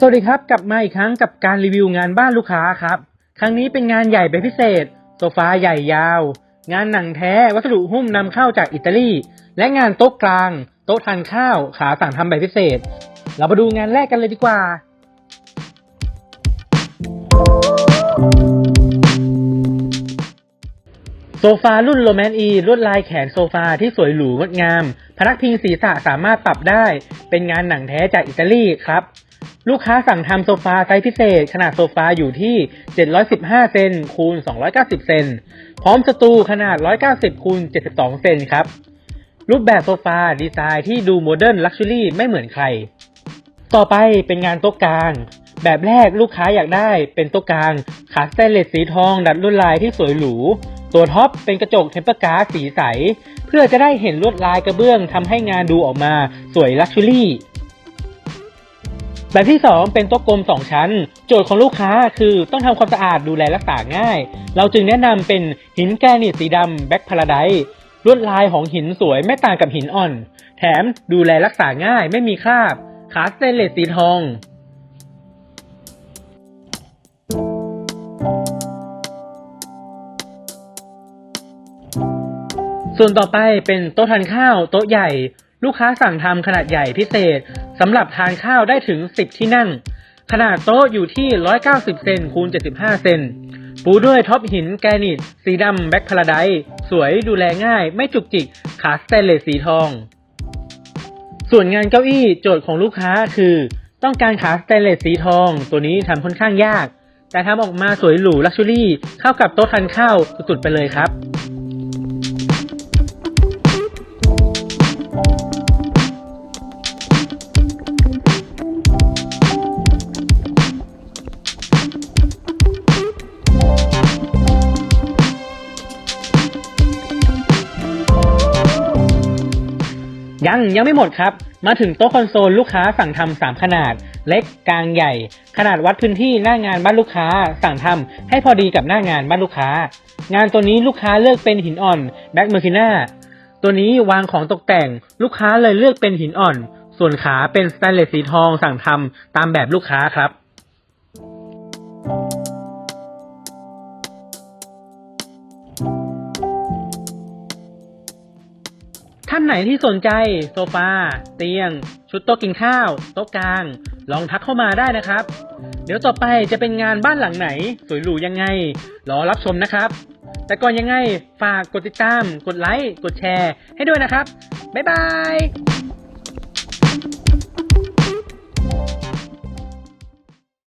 สวัสดีครับ กลับมาอีกครั้งกับการรีวิวงานบ้านลูกค้าครับ ครั้งนี้เป็นงานใหญ่เป็นพิเศษ โซฟาใหญ่ยาว งานหนังแท้วัสดุหุ้มนำเข้าจากอิตาลี และงานโต๊ะกลาง โต๊ะทานข้าวขาสั่งทำแบบพิเศษ เรามาดูงานแรกกันเลยดีกว่า โซฟารุ่นโรแมนอีลวดลายแขนโซฟาที่สวยหรูงดงาม พนักพิงศีรษะสามารถปรับได้ เป็นงานหนังแท้จากอิตาลีครับ ลูกค้าสั่งทำโซฟาไซส์พิเศษ ขนาดโซฟาอยู่ที่ 715 เซนคูณ 290 เซนพร้อมสตูขนาด 190คูณ72 เซนครับ รูปแบบโซฟาดีไซน์ที่ดูโมเดิร์นลักชัวรี่ไม่เหมือนใคร ต่อไปเป็นงานโต๊ะกลาง แบบแรกลูกค้าอยากได้เป็นโต๊ะกลางขาสเตนเลสสีทอง ดัดลวดลายที่สวยหรูตัวท็อปเป็นกระจกเทมเปอร์การ์ดสีใส เพื่อจะได้เห็นลวดลายกระเบื้องทำให้งานดูออกมาสวยลักชัวรี่ แบบที่ 2 เป็นโต๊ะกลม 2 ชั้น โจทย์ของลูกค้าคือต้องทำความสะอาดดูแลรักษาง่าย เราจึงแนะนำเป็นหินแกรนิตสีดำแบ็คพาราไดลวดลายของหินสวยไม่ต่างกับหินอ่อน แถมดูแลรักษาง่ายไม่มีคราบขาสเตนเลสสีทองส่วนต่อไปเป็นโต๊ะทานข้าว โต๊ะใหญ่ ลูกค้าสั่งทำขนาดใหญ่พิเศษ สำหรับทานข้าวได้ถึง 10 ที่นั่ง ขนาดโต๊ะอยู่ที่ 190 เซนคูณ 75 เซนปูด้วยท็อปหินแกรนิต สีดำแบ็คพาราไดสวยดูแลง่าย ไม่จุกจิก ขาสเตนเลสสีทอง ส่วนงานเก้าอี้โจทย์ของลูกค้าคือ ต้องการขาสเตนเลสสีทอง ตัวนี้ทำค่อนข้างยาก แต่ทำออกมาสวยหรูลักชัวรี่ เข้ากับโต๊ะทานข้าวสุดๆไปเลยครับ ยังยังไม่หมดครับ มาถึงโต๊ะคอนโซลลูกค้าสั่งทำสามขนาด เล็กกลางใหญ่ ขนาดวัดพื้นที่หน้างานบ้านลูกค้า สั่งทำให้พอดีกับหน้างานบ้านลูกค้า งานตัวนี้ลูกค้าเลือกเป็นหินอ่อนแบ็กเมอร์คิน่าตัวนี้วางของตกแต่ง ลูกค้าเลยเลือกเป็นหินอ่อน ส่วนขาเป็นสแตนเลสสีทองสั่งทำตามแบบลูกค้าครับานไหนที่สนใจโซฟาเตียง ชุดโต๊ะกินข้าว โต๊ะกลาง ลองทักเข้ามาได้นะครับ เดี๋ยวต่อไปจะเป็นงานบ้านหลังไหน สวยหรูยังไง รอรับชมนะครับ แต่ก่อนยังไงฝากกดติดตาม กดไลค์ กดแชร์ให้ด้วยนะครับ บ๊ายบาย